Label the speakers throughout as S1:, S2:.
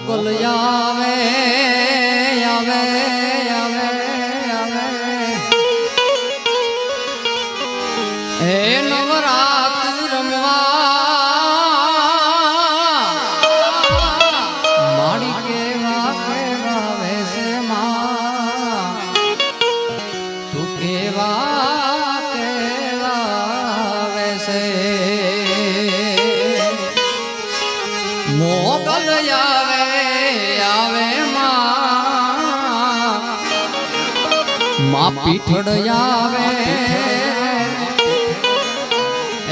S1: મોકલ માં પીઠડ આવે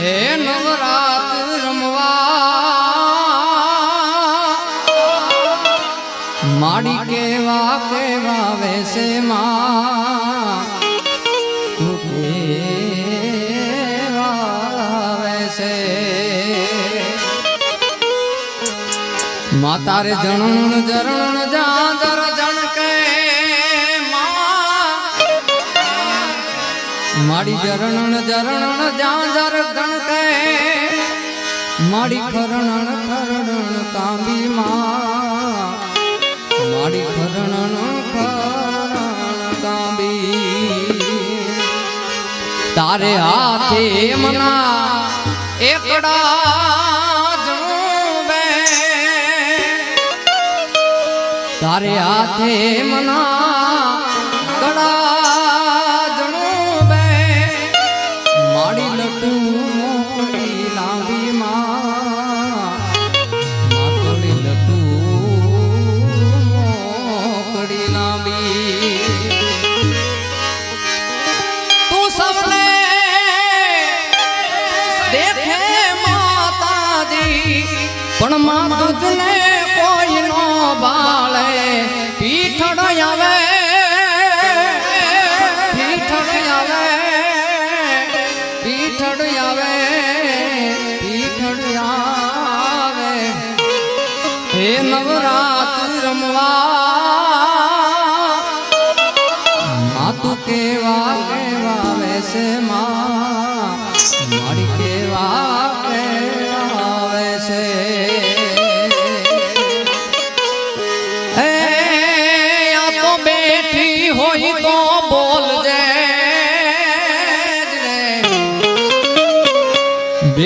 S1: એ નવરાત રમવા. માડી કેવા કેવા વેસે માં. તું કેવા વેસે માતારે જણણ જરણ જાજર માડી જરણ જરણ ગણ કહે માડી ખરણ ખરણ કાંબી માં. માડી ખરણ ખરણ કાંબી તારે હાથે મના એકડા તારે હાથે મના કડા પણ માં તુજને કોઈ નો બાળે પીઠડ આવે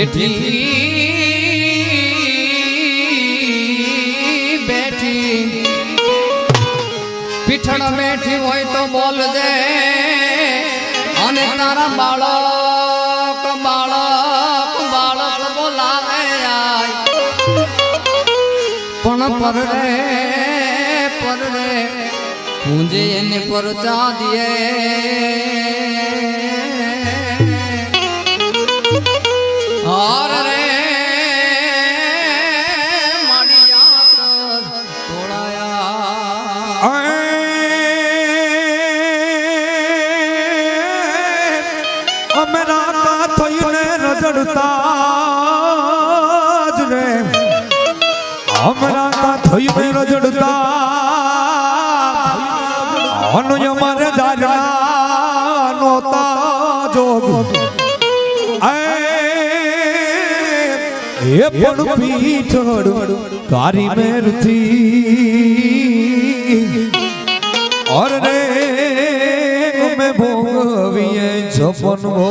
S1: બેઠી બેઠી. પીઠણ બેઠી હોય તો બોલજે અને તારા બાળક બાળક બાળક બોલાવે પણ પર રે પર રે. પૂંજે એને પરચા દે. હાર રે માડિયા તોડાયા.
S2: અમે રાતા થઈને રજડતા જ રે અમે રાતા રજડતા એ પણ પીઠોડ
S1: તારી મેરથી અરે મે
S2: ભોગવીએ જપન ભો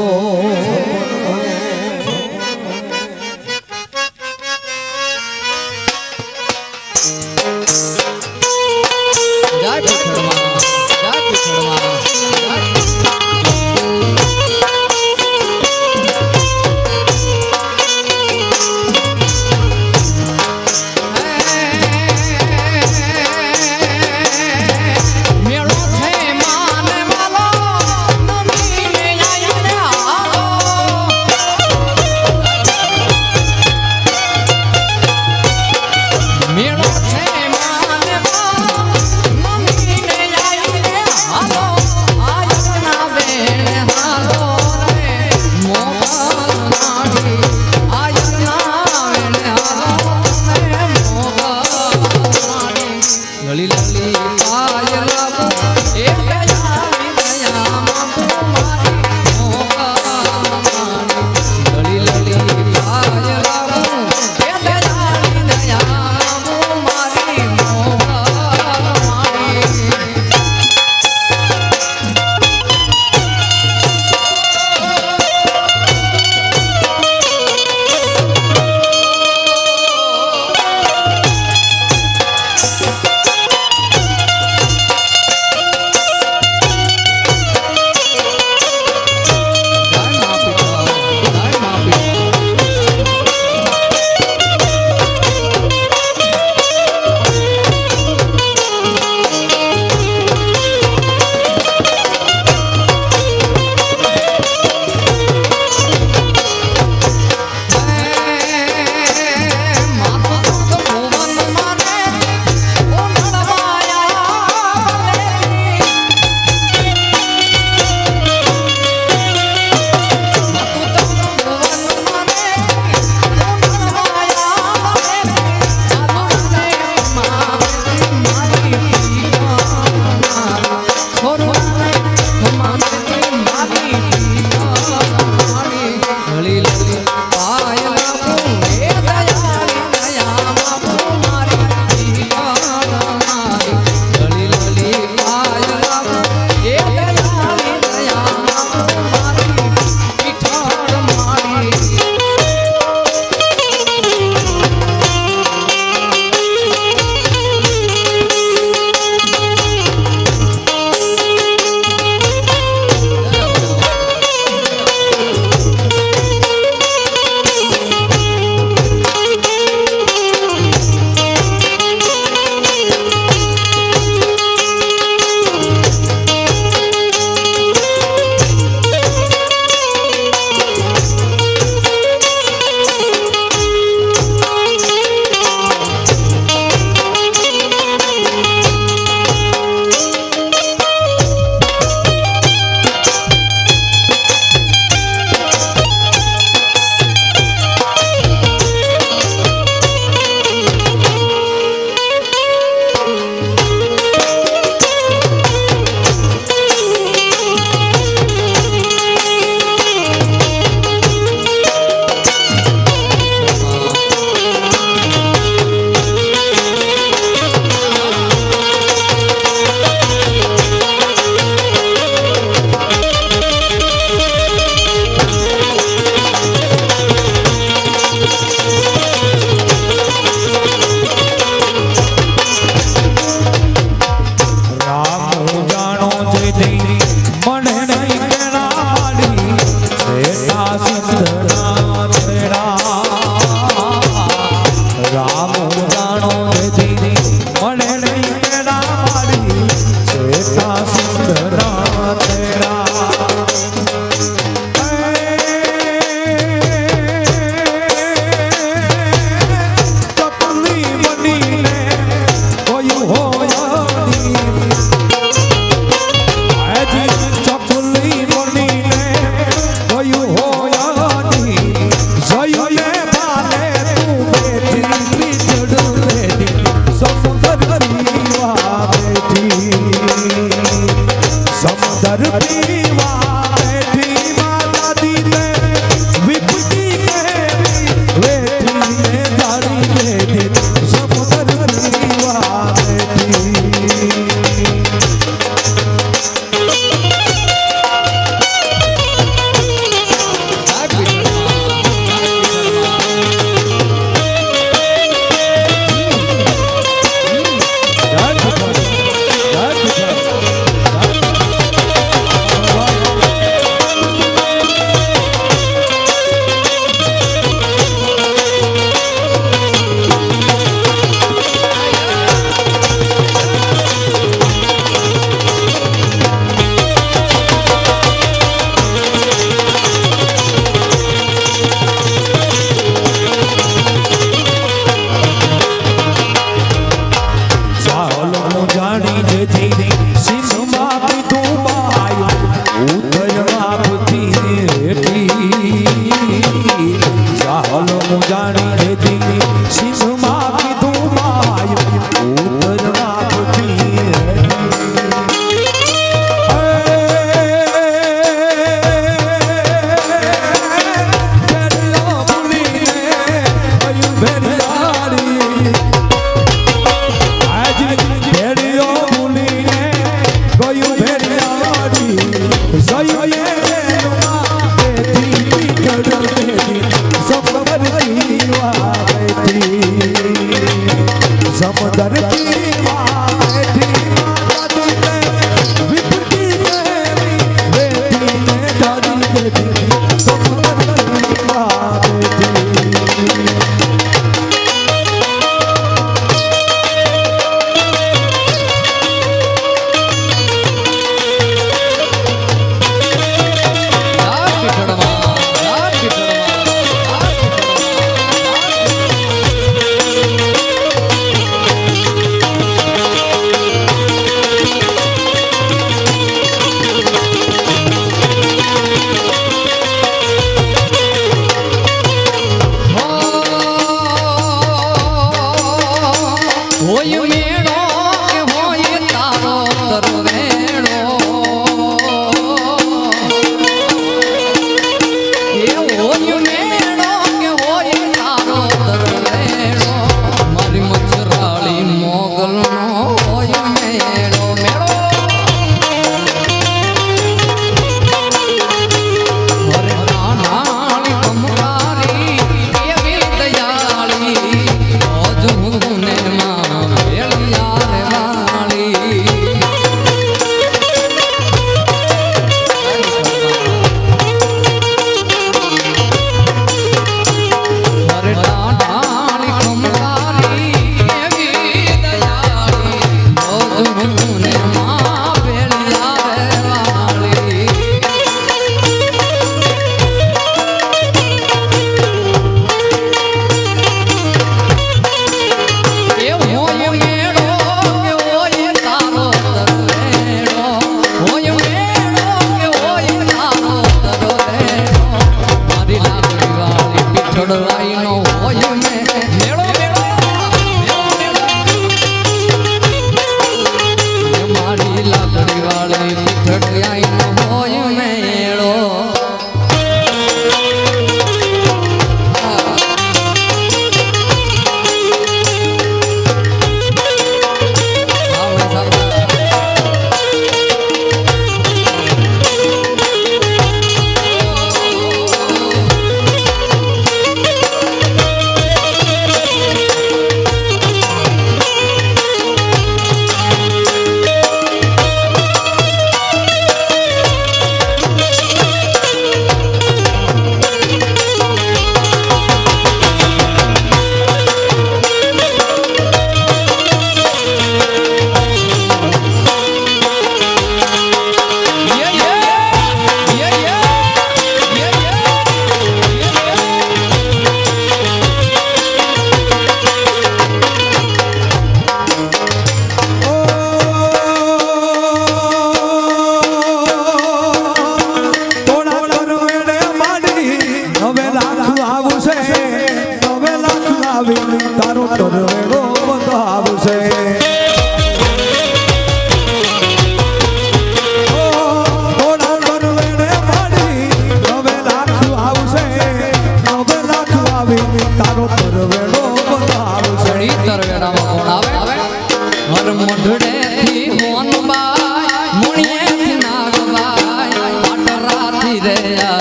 S2: idea.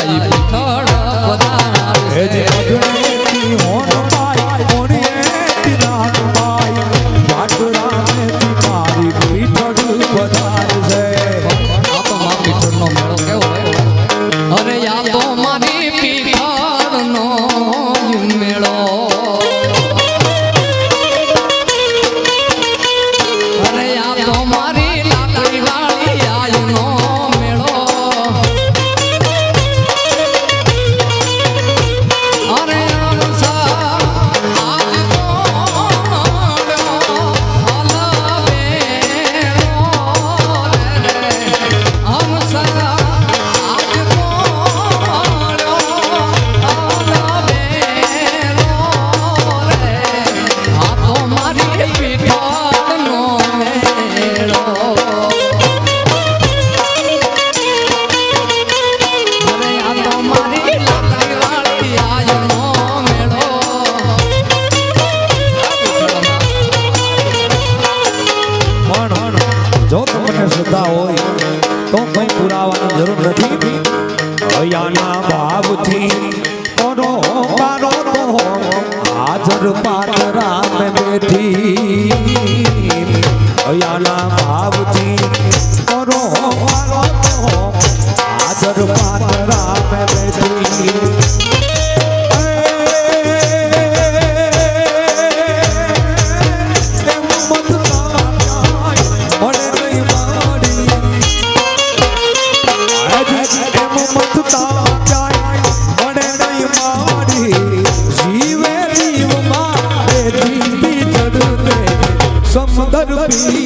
S2: baby.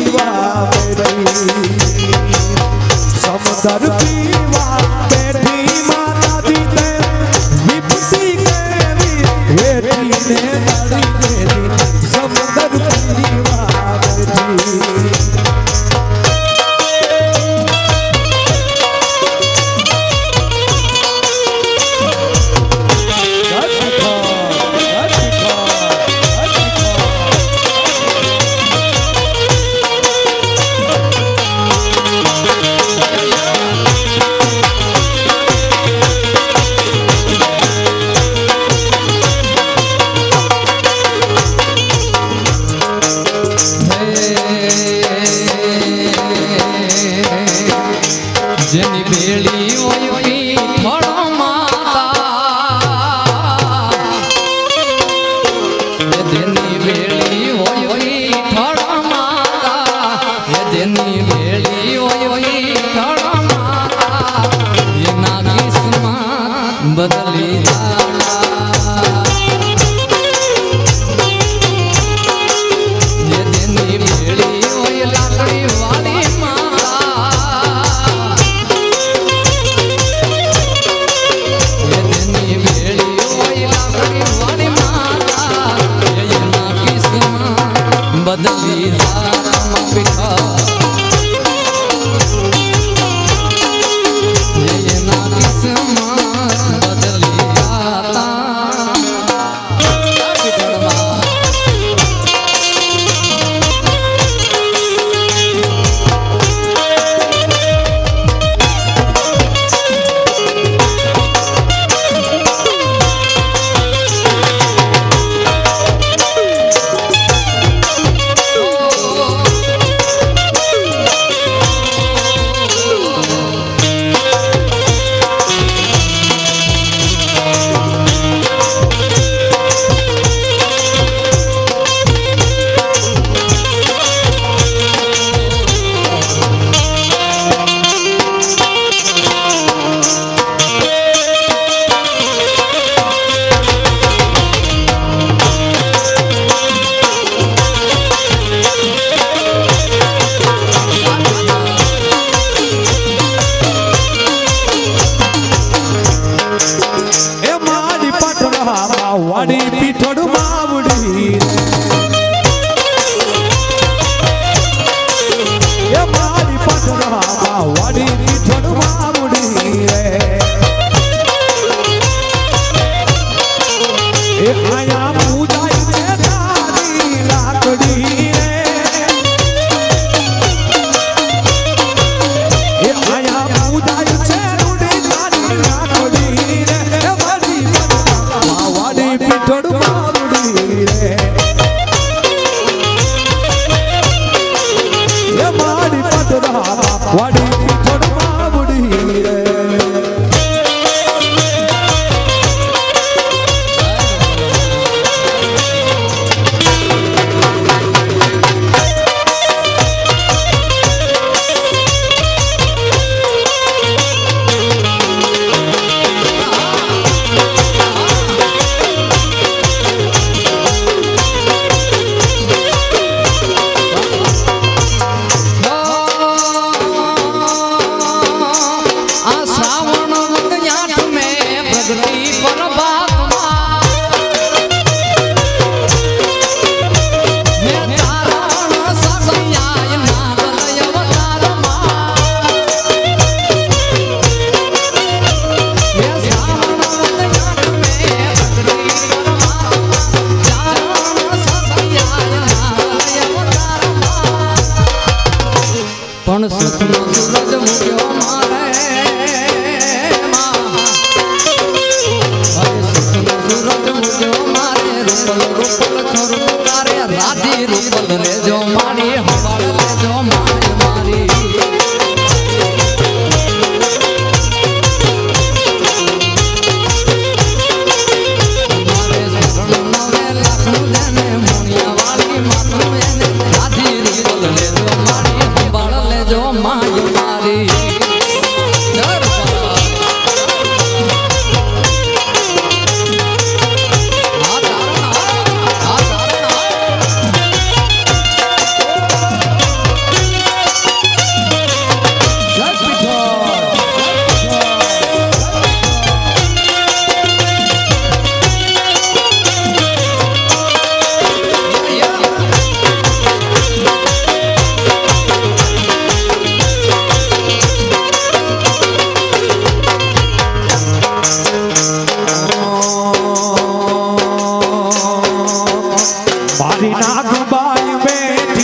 S2: Rumba, you made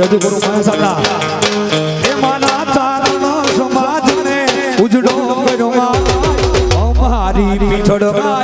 S2: રજૂ કરું કાયા સાબડા હે માના ઉજડો અમારી પીઠડમાં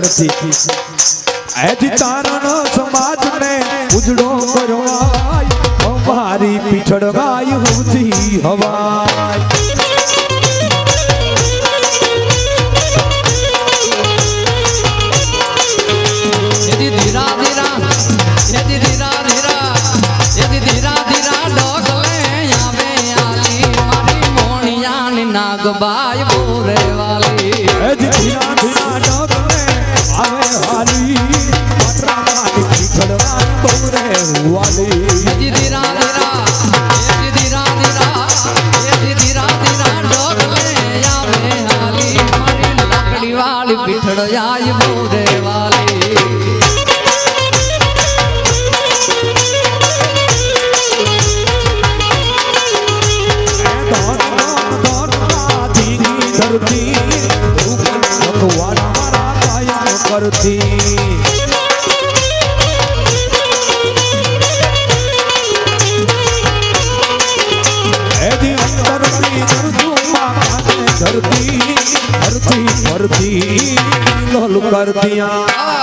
S2: તરફથી એથી તારણ સમાજને ઉજળો કરવાય. અમારી પીઠળ ગાય હોતી હવાય. કરતી લોલ કરતિયા